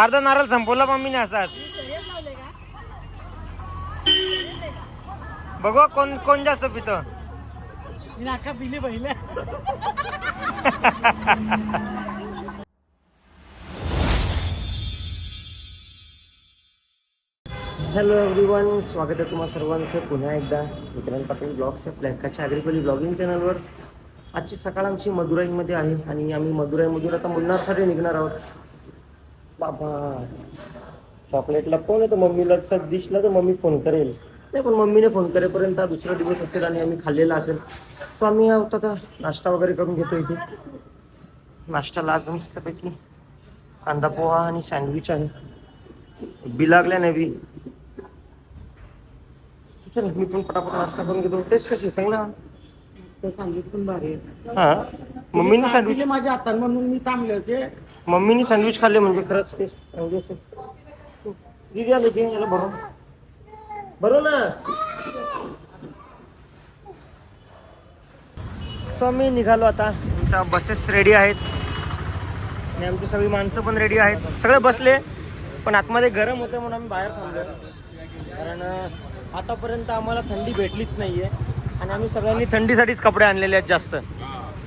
अर्धा नारळ संपवला मम्मीने असाच. बघू कोण कोण जास्त पितं. मी नाका पिली पहिले. हॅलो एव्हरीवन स्वागत आहे तुम्हा सर्वांचं पुन्हा एकदा. विक्रांत पाटील ब्लॉग्स आपल्या हक्काच्या आग्रिपली ब्लॉगिंग चॅनलवर आजची सकाळ आमची मदुराईमध्ये आहे आणि आम्ही मदुराईमधून आता मुन्नारसाठी निघणार आहोत. बाबा चॉकलेटला फोन येतो मम्मीला सर दिसला तर मम्मी फोन करेल. नाही पण मम्मीने फोन करेपर्यंत हा दुसरा दिवस असेल आणि आम्ही खाल्लेला असेल. सो आम्ही आहोत आता नाश्ता वगैरे करून घेतो इथे. नाश्त्याला आज मस्तपैकी कांदा पोहा आणि सँडविच आहे. बी लागल्या नाही बी चल मी पण पटापट नाश्ता करून घेतो. टेस्ट कशी चांगला? चांगला सँडविच पण भारी आहे. हा. मम्मीने सँडविच दिले माझ्या हातात म्हणून मी थांबले होते. मम्मीने सँडविच खाल्ले म्हणजे खरंच चांगली असेल. दिदी आले की याला भरून. भरू ना. सो आम्ही निघालो आता. आमच्या बसेस रेडी आहेत. आणि आमची सगळी माणसं पण रेडी आहेत. सगळे बसले पण आतमध्ये गरम होतं म्हणून आम्ही बाहेर थांबलो कारण आतापर्यंत आम्हाला थंडी भेटलीच नाहीये. आणि आम्ही सगळ्यांनी थंडीसाठीच कपडे आणलेले आहेत जास्त.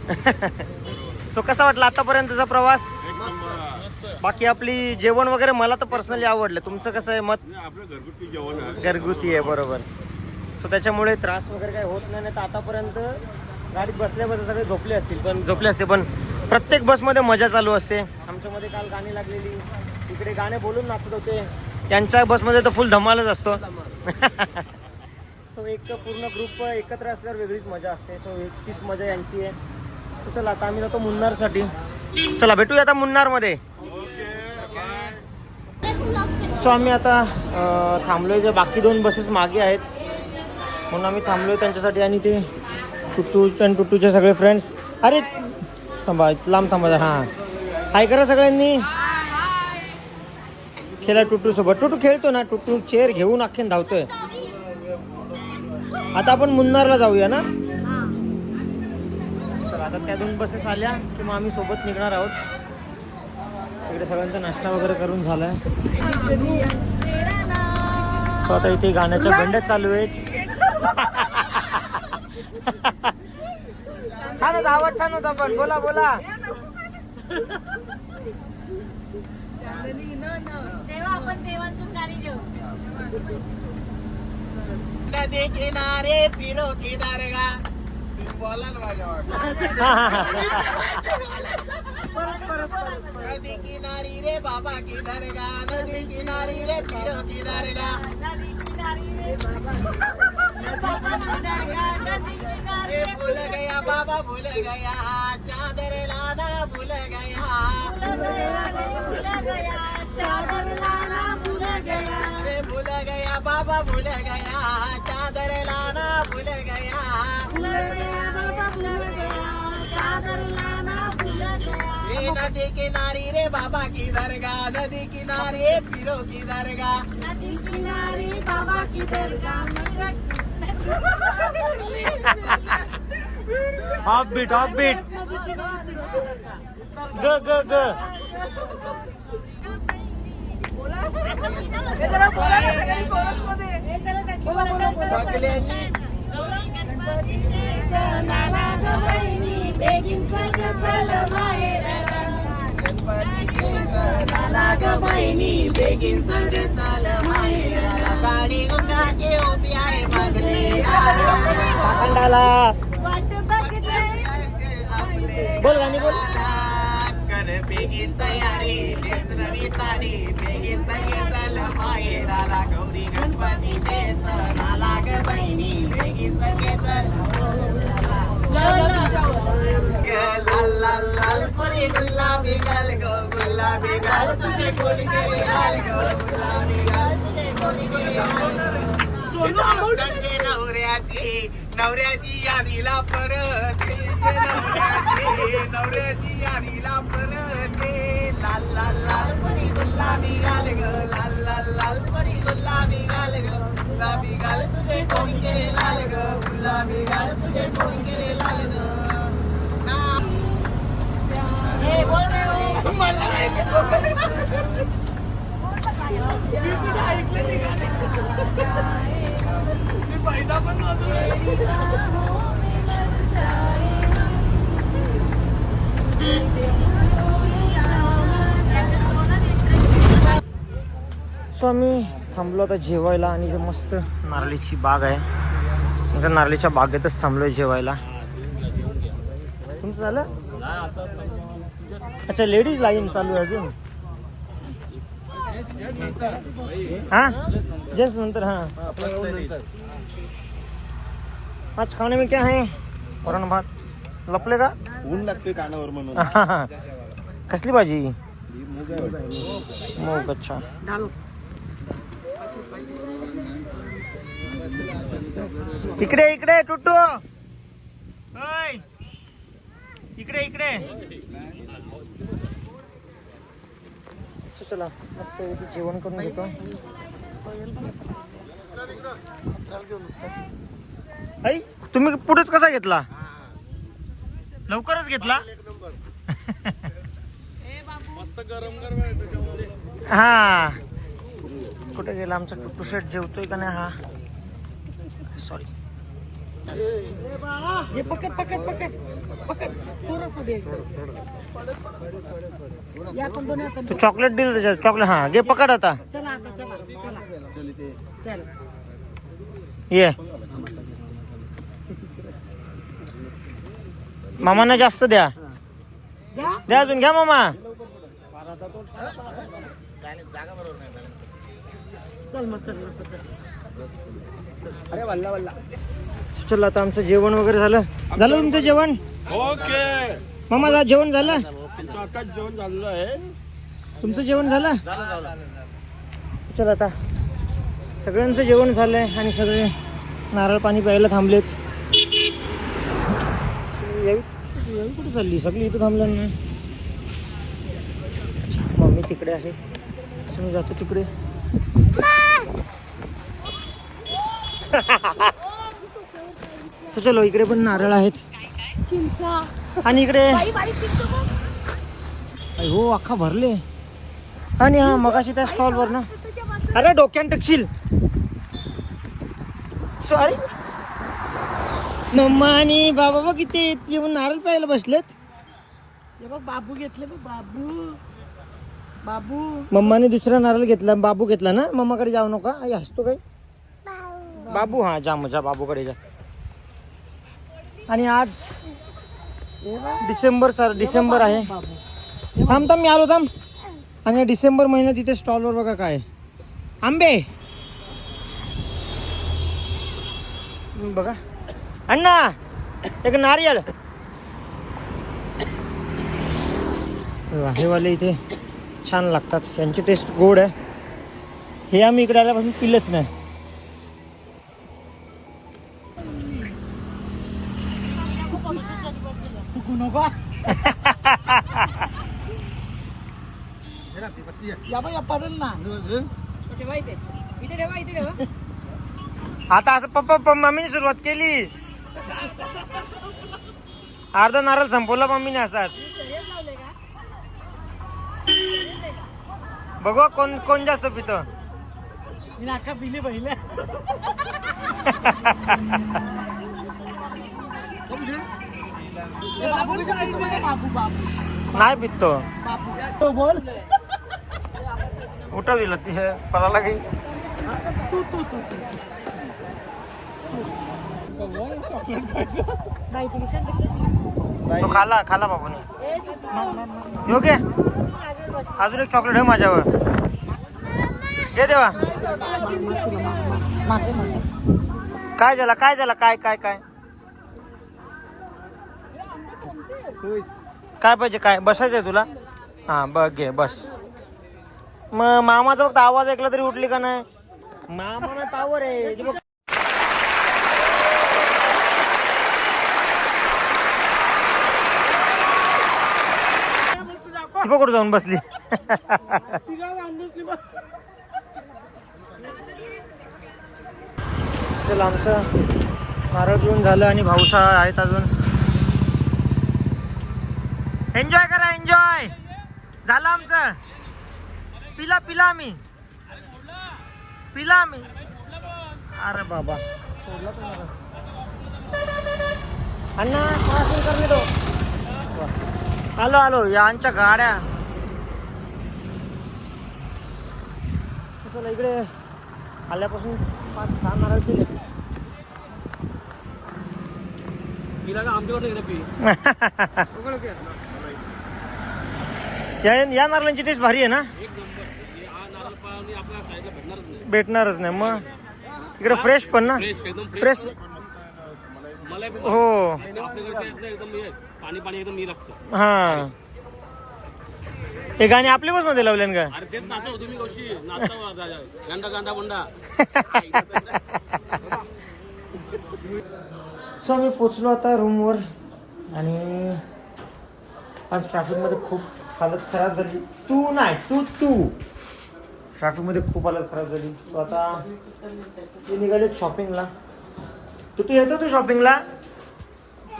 सो कसा वाटला आतापर्यंतचा प्रवास? बाकी आपली जेवण वगैरे मला तर पर्सनली आवडलं. तुमचं कसं आहे मत? घरगुती जेवण आहे. घरगुती आहे बरोबर. सो त्याच्यामुळे त्रास वगैरे काही होत नाही तर आतापर्यंत गाडीत बसल्या बसल्या सगळे झोपले असतील पण झोपले असते पण प्रत्येक बसमध्ये मजा चालू असते. आमच्यामध्ये काल गाणी लागलेली. इकडे गाणे बोलून नाचत होते. त्यांच्या बसमध्ये तर फुल धमालच असतो. सो एक पूर्ण ग्रुप एकत्र असल्यावर वेगळीच मजा असते. सो एक तीच मजा यांची आहे. चला आता आम्ही जातो मुन्नारसाठी. चला भेटूया आता मुन्नारमध्ये. सो आम्ही आता थांबलोय जे बाकी दोन बसेस मागे आहेत. म्हणून आम्ही थांबलोय त्यांच्यासाठी आणि ते टुट्टू आणि टुट्टूचे सगळे फ्रेंड्स अरे थांबा लांब थांबा हां. हाय करा सगळ्यांनी. खेळा टुट्टू सोबत खेळतो ना. टुट्टू चेअर घेऊन अख्खीन धावतोय. आता आपण मुन्नारला जाऊया ना? चला आता त्या दोन बसेस आल्या की मग आम्ही सोबत निघणार आहोत. इकडे सगळ्यांचा नाश्ता वगैरे करून झालाय. सो आता इथे गाण्याच्या बंड्या चालू आहेत. छान होता आवाज छान होता पण. बोला बोला. आपण देवांचंच गाणी घेऊ नदी किनारे फिरो की दरगा बोला ना माझ्या वाटत. नदी किनारी रे बाबा की दरगा नदी किनारी रे फिरो की दरगा नदी किनारी रे भूल गया बाबा भूल गया। चादर लाना भूल गया। भूल गया चादर लाना गया। भूल गया बाबा भूल गया चादर लाना भूल गया। भूल गया बाबा भूल गया चादर लाना भूल गया। नदी किनारी रे बाबा की दरगाह नदी किनारे फिरो की दरगाह। नदी किनारी बाबा की दरगाह ऑफ़ बीट ऑफ़ बीट ग। ग ग। बहिणी बेगीन संग चाल माहेराला पाणी गुंगाचे उभी आहे मागले खंडाला बोल गाणी बोल. बेगीन तयारी नेसरवी साडी बेगीन संगे चल माहेराला गौरी गणपतीचे सणाला ग बहिणी बेगीन चल लाल लाल लाल पुरी गुलाबी गाल गो गुलाबी गाल तुझे कोण गेले लाल गो गुलाबी गाल तुझे कोण गेले नवऱ्याची नवऱ्याची यादीला परत नवऱ्याची यादीला परत लाल लाल लाल परी गुलाबी घाल ग लाल लाल लाल परी गुलाबी घाल ग गुलाबी घाल तुझे टोंके लाल ग गुलाबी घाल तुझे टोंके लाल ग ऐकलं मला नाही सो आम्ही थांबलो आता जेवायला आणि इथे मस्त नारळीची बाग आहे. त्या नारळीच्या बागेतच थांबलोय जेवायला. तुमचं झालं? अच्छा लेडीज लाईन चालू आहे अजून. हा? जेंट्स नंतर हा. आज खाने में क्या है? वरण भात? लपले का ऊन लागतोय कानावर म्हणून. कसली भाजी? मूग अच्छा। इकडे इकडे टुट्टू इकडे इकडे। चला मस्त जेवण करून घेतो. तुम्ही पुढेच कसा घेतला? लवकरच घेतला? हा. कुठे गेला आमचा टुट्टू शेट जेवतोय का नाही? हा. सॉरी हे पकड पकड पकड. पकड. थोडस तू चॉकलेट दिलं त्याच्यात चॉकलेट हा घे पकड आता. चला आता चला चला. चल ये. मामांना जास्त द्या. द्या. अजून घ्या मामा. चल मग चल मग चल. चल आता आमचं जेवण वगैरे झालं. झालं तुमचं जेवण? ओके. मामा जा जेवण झालं? जेवण झालेलं आहे. तुमचं जेवण झालं? चल आता. सगळ्यांचं जेवण झालंय आणि सगळे नारळ पाणी प्यायला थांबलेत. यावी कुठे चालली सगळी इथं थांबल्या ना अच्छा, मम्मी तिकडे आहे मी जातो तिकडे चलो इकडे पण नारळ आहेत आणि इकडे हो अख्खा भरले आणि हा मगाशी त्या स्टॉलवर ना अरे डोक्यान टकशील सॉरी मम्मा आणि बाबा बघ किती जेवण नारळ प्यायला बसलेत. हे बघ बाबू घेतले बघ बाबू. बाबू. मम्माने दुसरा नारळ घेतला बाबू घेतला ना? मम्माकडे जाऊ नका. आई हसतो काय? बाबू. हा जा मजा बाबूकडे जा. आणि आज डिसेंबर सर डिसेंबर आहे. थांब थांब मी आलो थांब. आणि या डिसेंबर महिन्यात इथे स्टॉलवर बघा काय. आंबे. बघा. अण्णा एक नारियल. हे वाले इथे छान लागतात. यांची टेस्ट गोड आहे. हे आम्ही इकडे आल्यापासून पिलंच नाही. आता असं पप्पा पप्पा मम्मीने सुरुवात केली. अर्धा नारळ संपवला मम्मीने असाच. बघू कोण कोण जास्त पितं. मी नाका पिली पहिले. नाही पितो. तो बोल. उठव दिलं ती पळाला काही. तू तू तू. तू तो खाला खाला बाबूने. योग्य अजून एक चॉकलेट आहे माझ्यावर. दे देवा. काय झालं काय झालं काय काय काय? काय पाहिजे काय? बसायचंय तुला? हा बघ घे बस. मग मामाचा फक्त आवाज ऐकला तरी उठली का नाही? मामा पावर आहे. ते ती जाऊन बसली. चल आमचं नारळ पिऊन झालं आणि भाऊसा आहेत अजून. एन्जॉय करा एन्जॉय झालं आमचं. पिला पिला आम्ही पिला आम्ही अरे बाबा. अण्णा करणे तो. आलो आलो यांच्या गाड्या. चला इकडे आल्यापासून पाच सहा नारळ केले या या नारळांची टेस्ट भारी आहे ना? भेटणारच नाही. मग. इकडे फ्रेश पण ना? फ्रेश हो. पाणी पाणी एकदम मी लागतं. हा. हे गाणे आपल्या बसमध्ये लावले का? अरे तेच नाचव तुम्ही कशी. नाचता गांडा गांडा बंडा सो आम्ही पोचलो आता रूमवर आणि आज ट्रॅफिकमध्ये खूप हालत खराब झाली. तू नाही तू तू. ट्रॅफिकमध्ये खूप हालत खराब झाली. तो आता ते निघाले शॉपिंगला तू तू येतो तू शॉपिंगला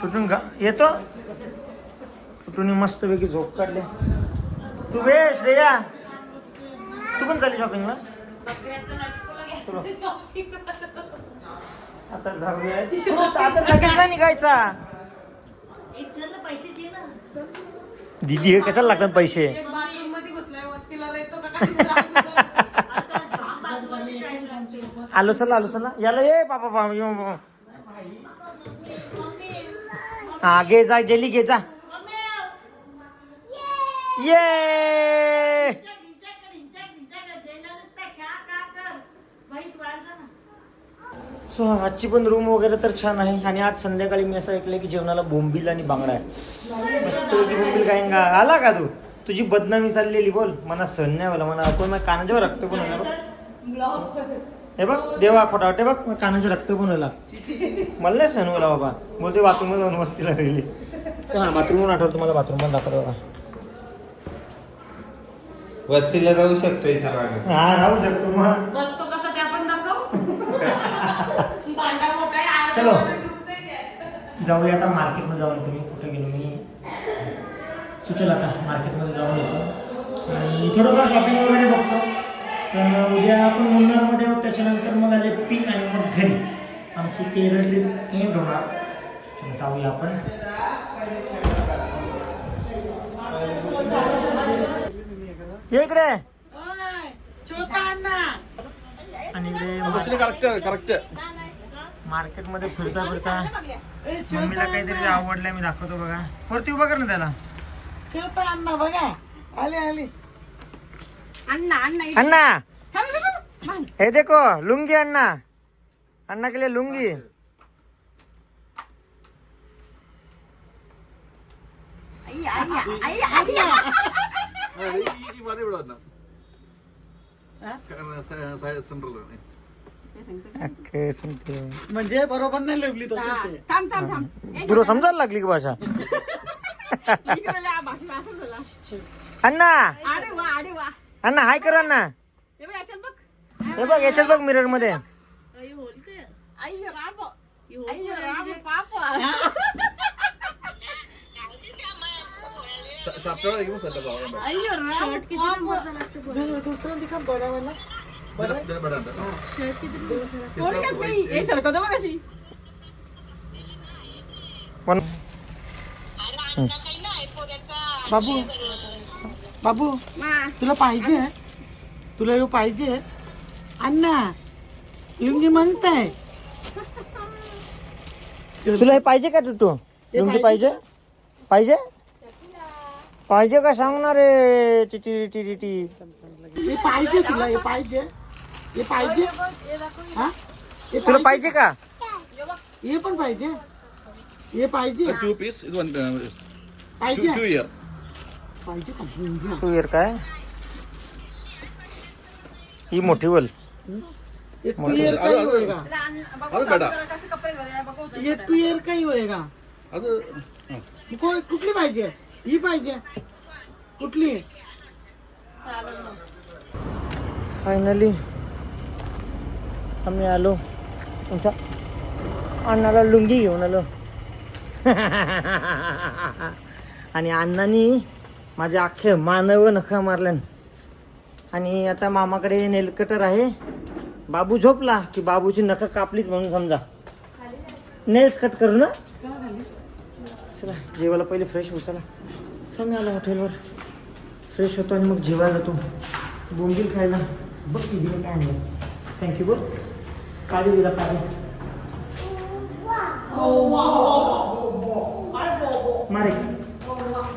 कुठून का? येतो? कुठून मस्तपैकी झोप काढले. तू बे श्रेया. तू पण चालली शॉपिंगला आता जाऊया. आता लगेच नाही निघायचा. दीदी हे कशाला लागतात पैसे? आलो चला आलो चला याला ये बाबा बाबा. हा घे जा जेली घे जा. ये. सो आजची पण रूम वगैरे तर छान आहे. आणि आज संध्याकाळी मी असं ऐकलं की जेवणाला बोंबील आणि बांगडा आहे. मस्त की बोंबील काय का? आला का तू? तुझी बदनामी चाललेली बोल. मला सण नाही होला मला कोण कानाच्यावर रक्त पण बघ हे बघ देवा खोटा वाटते बघ कानाचे रक्त पण होला मला नाही सण होला बाबा. बोलते बाथरूम जाऊन मस्तीला गेली सो हा बाथरूम आठवतो तुम्हाला बाथरूम पण दाखवतो बघा. वस्तीला राहू शकतो इथं माणूस हा राहू शकतो मग. बसतो कसा त्या पण दाखव. भांडा मोठा आहे, आरडा चलो. डुबतंय. जाऊया आता मार्केटमध्ये जाऊन येतो मी. कुठे गेलो मी? सुचल आता मार्केटमध्ये जाऊन येतो. आणि थोडंफार शॉपिंग वगैरे बघतो. तर उद्या आपण मुन्नारमध्ये आहोत. त्याच्यानंतर मग आले पी आणि मग घरी. आमची केरळ ट्रिप एंड होणार जाऊया आपण. इकडे. आणि इकडे मार्केटमध्ये फिरता फिरता मम्मीला काहीतरी आवडलंय मी दाखवतो बघा. वरती उभा कर ना त्याला. अण्णा बघा. आले आले. अण्णा हे देखो लुंगी अण्णा. अण्णा के लिए लुंगी. म्हणजे बरोबर नाही लिहिली तो. तुला समजायला लागली की भाषा. अण्णा आडे वा आडे वा अण्णा हाय कर अण्णा. हे बघ याच्यात बघ. हे बघ याच्यात बघ मिररमध्ये. अय्यो राम अय्यो राम पाप. अय्यो राम पाप. दु- दुसरं दिखा बडावाला कोणी घेत नाही हे सरकवतं बघ कशी पण बाबू. बाबू तुला पाहिजे तुला येऊ पाहिजे अण्णा लुंगी म्हणताय तुला हे पाहिजे का तू लुंगी पाहिजे. पाहिजे? पाहिजे? का सांग ना रे टिटी टिटी टी हे पाहिजे तुला हे पाहिजे. हे पाहिजे. हा? हे तुला पाहिजे. का? हे पण पाहिजे. हे पाहिजे. टू पीस वन पाहिजे. टू इयर टू इयर काय? ही मोठी वल. टू ईयर का? का? कुठली पाहिजे? ही पाहिजे. कुठली? फायनली आम्ही आलो. तुमच्या अण्णाला लुंगी घेऊन आलो. आणि अण्णानी माझे अख्खे मानव नखा मारल्यान. आणि आता मामाकडे नेलकटर आहे. बाबू झोपला की बाबूची नख कापलीच म्हणून समजा. नेल्स कट करू ना? चला जेवायला पहिले फ्रेश होऊ चला. चल मी आलो हॉटेलवर. फ्रेश होतो आणि मग जेवायला जातो. बोंबील खायला. बघ की दिलं काय आणलं. थँक्यू बघ. काळी दिला काळी मारे.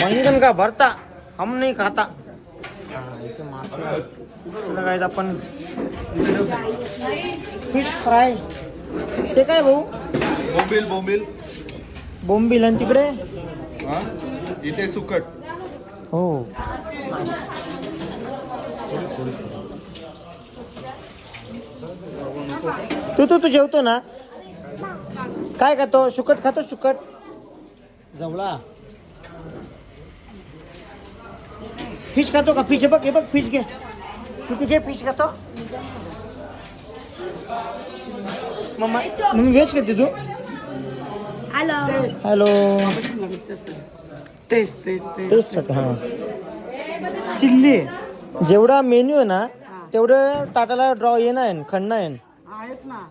बैंगन का भरता? हम नहीं खाता। काय आपण फिश फ्राय ते काय भाऊ? बोंबील बोंबील. बोंबील आणि तिकडे? हा? इथे सुकट. हो. तू तू तू जेवतो ना? काय खातो? सुकट खातो सुकट. जवळा. फिश खातो का? फिश हे बघ हे बघ फिश घे. किती घे फिश खातो? मम्मा मम्मी व्हेज खाते तू? Hello test test test test हां. चिल्ली जेवढा मेन्यू आहे ना तेवढं टाटाला ड्रॉ येणं आहे खणणं आहे. आहेत ना.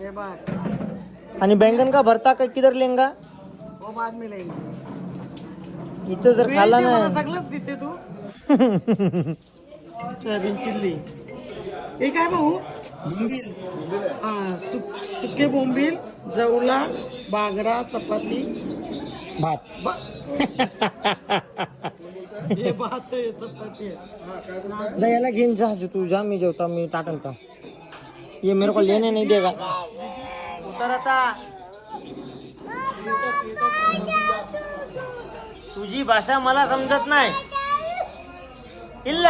हे बघ. आणि बैंगन का भरता का किधर लेंगा? वो बाद में लेंगे। इथं जर खाल्ला नाही. सगळंच देते तू. Soybean chilli. हे काय भाऊ? बोंबील. हा सुक सुके बोंबील जवला बागडा चपाती. भात. हे भात आहे चपाती आहे. जा याला घेऊन जा जो तू जा मी जेवता मी टाटनता ये मेरे को लेने नहीं देगा. उतर आता तुझी भाषा मला समजत नाही. इल्ल.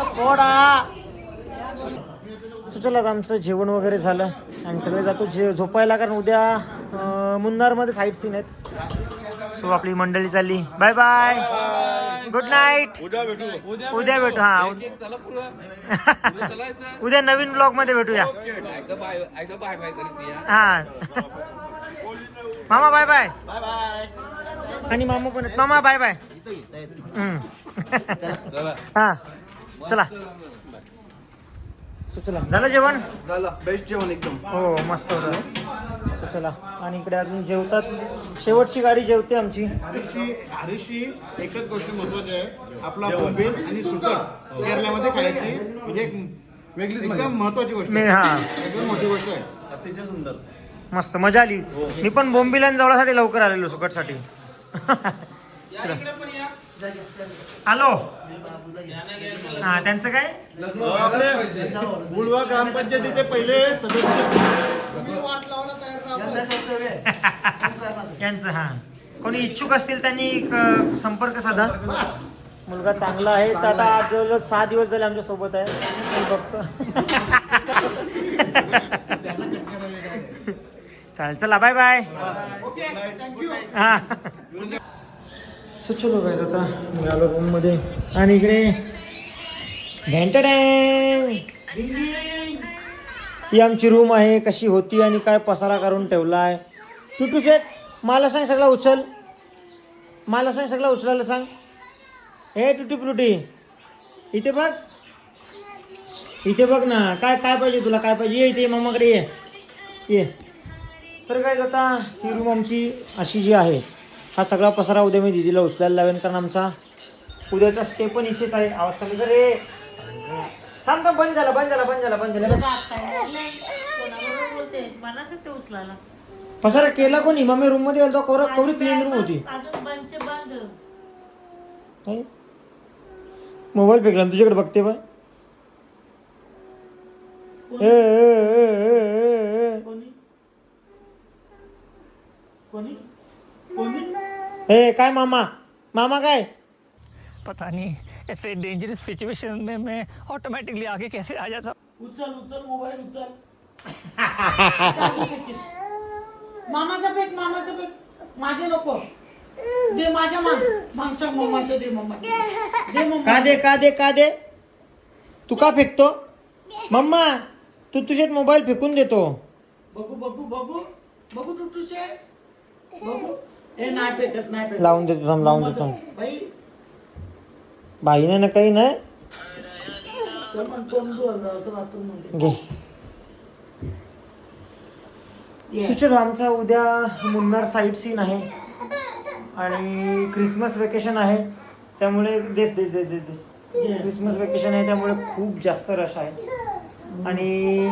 पोडा So चला आमचं जेवण वगैरे झालं. आणि सगळे जातो जे झोपायला कारण उद्या मुन्नारमध्ये साईट सीन आहेत. सो आपली मंडळी चालली. बाय बाय गुड नाईट उद्या भेटू. उद्या भेटू. हा उद- उद्या नवीन ब्लॉगमध्ये भेटूया. हा. मामा बाय बाय आणि मामा पण आहेत. मामा बाय बाय हम्म. हा. चला. झालं जेवण? झालं. बेस्ट जेवण एकदम. हो मस्त होतं. चला. आणि इकडे अजून जेवतात. शेवटची गाडी जेवते आमची. हरीशी हरीशी एकच गोष्ट महत्वाची आहे. आपला बोंबील आणि सुकट खायची. म्हणजे एक वेगळीच एकदम महत्वाची गोष्ट मी आहे. हा. एकदम मोठी गोष्ट आहे. अतिशय सुंदर. मस्त मजा आली. मी पण बोंबिलान जवळासाठी लवकर आलेलो सुकटसाठी. चला. आलो हा त्यांचं काय? बुडवा ग्रामपंचायतीचे पहिले सदस्य. यांचं हा. कोणी इच्छुक असतील त्यांनी एक, संपर्क साधा. मुलगा चांगला आहे. तर आता आज जवळजवळ सहा दिवस झाले आमच्यासोबत आहे बघतो. चालेल चला बाय बाय हा. स्वच्छ लोक आता मी आलो रूममध्ये. आणि इकडे ही आमची रूम आहे कशी होती आणि काय पसारा करून ठेवला आहे टुटू शेट मला सांग सगळा उचल. मला सांग सगळा उचलायला सांग. हे टुटी फ्रुटी इथे बघ. इथे बघ ना काय काय पाहिजे तुला काय पाहिजे? ये इथे मामाकडे ये. ये. तर काय आता ही रूम आमची अशी जी आहे हा सगळा पसारा उद्या मी दिदीला उचलायला लावेन कारण आमचा उद्याचा स्टे पण इथेच आहे. आवाज कमी कर रे. थांब थांब बंद झाला बंद झाला बंद झाला बंद झाला. पसारा केला कोणी? मग मी रूममध्ये गेलो कवर कवरी क्लीन रूम होती? मोबाईल फेकला तुझ्याकडे बघते ए, ए, ए, ए. कोणी कोणी कोणी ए काय मामा? मामा काय? पता नहीं ऐसे डेंजरस सिचुएशन में मैं ऑटोमेटिकली आगे कैसे आ जाता? उचल उचल मोबाईल उचल। मामाचा फेक मामाचा फेक माझे नको। दे माझ्या मान। मागच्या मम्माच्या दे मम्मा दे मम्मा का दे का दे का दे? तू का फेकतो? मम्मा तू तुझ्यात मोबाईल फेकून देतो. बघू बघू बघू। बघू टुटूशे बघू। नाही नाही लावून देतो थांब लावून देतो बाई. बाईने ना काही नाही. चल मग मध्ये. घे. सुचल आमचा उद्या मुन्नार साईट सीन आहे. आणि क्रिसमस वेकेशन आहे. त्यामुळे देस देस देस देस देस. क्रिसमस वेकेशन आहे त्यामुळे खूप जास्त रश आहे. आणि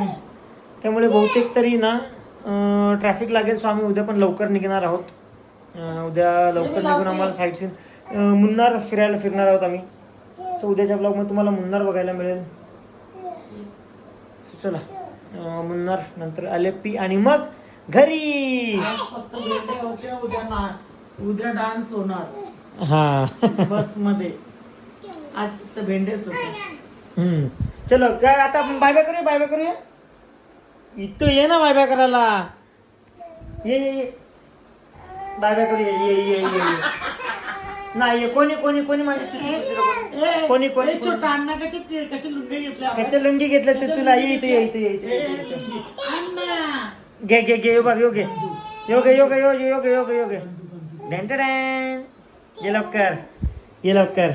त्यामुळे बहुतेक तरी ना ट्रॅफिक लागेल सो आम्ही उद्या पण लवकर निघणार आहोत. उद्या लवकर निघून आम्हाला साईट सीन मुन्नार फिरायला फिरणार आहोत आम्ही. सो उद्याच्या ब्लॉगमध्ये तुम्हाला मुन्नार बघायला मिळेल. चला. मुन्नार नंतर आलेपी आणि मग घरी. फक्त होते उद्या ना उद्या डान्स होणार. हा. बसमध्ये आज फक्त भेंडेच होते. हम्म. चलो काय आता आपण बाय बाय करूया बाय बाय करूया? इथं ये ना बाय बाय करायला. ये ये ये. बाय बाय करूया ये ये ये ये. नाही ये कोणी कोणी कोणी माझी ए, कोणी? कोणी ए, छोटा अण्णा कसे कसे लुंगे आपण? कच्चे लुंगी घेतले तर तुला ये इथे ये इथे ये इथे ए, ये, इथे ये. अण्णा! घे घे घे यो बघ यो घे. यो घे यो घे यो यो घे यो घे यो घे. डॅन डॅन डॅन. ये लवकर ये लवकर.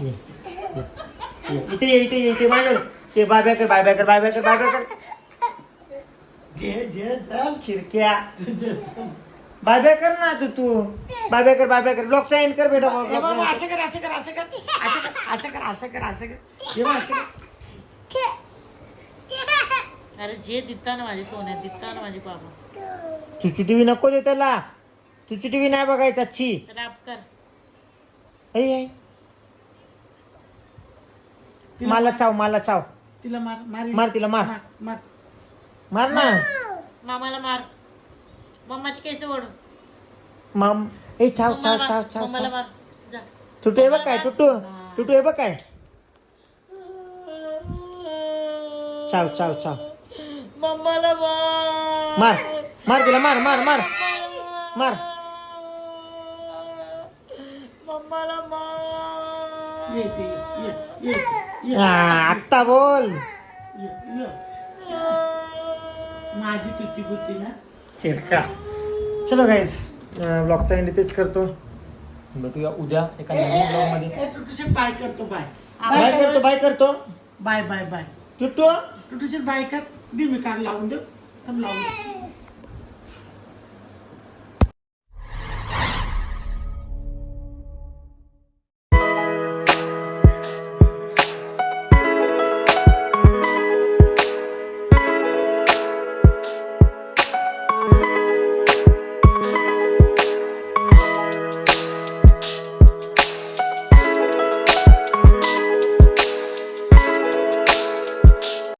ये, ये, ये. इथे ये इथे ये इथे. माझ्या ते बाय बाय. कर बाय बाय कर बाय बाय कर बाय बाय कर. जे जे चल खिरक्या जे जे चल. बाय बाय कर ना तू तू. बाय बाय कर बाय बाय कर ब्लॉगचा एंड कर बेटा ए बाबा ब्लॉगचा असं कर असं कर असं कर असं कर असं कर असं कर असं कर. बघ, असं कर. अरे जे दिसता ना माझे सोन्या दिसता ना माझे बाबा. चुची टीव्ही नको दे त्याला. चुची टीव्ही नाही बघायची अच्छी रॅप कर. ऐ ऐ. मला चाव मला चाव. तिला मार मार. मार तिला मार मार. मार ना. मामाला मार. मम्माची केस ओढ. मम ए चाव चाव मम्माला चाव मार. चाव. मम्माला मार. जा. टुटू हे बघ काय टुटू टुटू हे बघ काय. चाव चाव चाव. मम्माला मार. मार मार तिला मार मार मार. मार. मम्माला मार. ये ये ये ये. आत्ता बोल. ये ये. माझी तुती गुती ना. चिरका चलो गाईज ब्लॉगचा एंड तेच करतो. भेटूया उद्या एका नवीन ब्लॉगमध्ये. बाय करतो बाय बाय करतो बाय करतो. बाय बाय बाय टुटू टुटूशे बाय कर. दे मी कान लावून देऊ. थांब लावून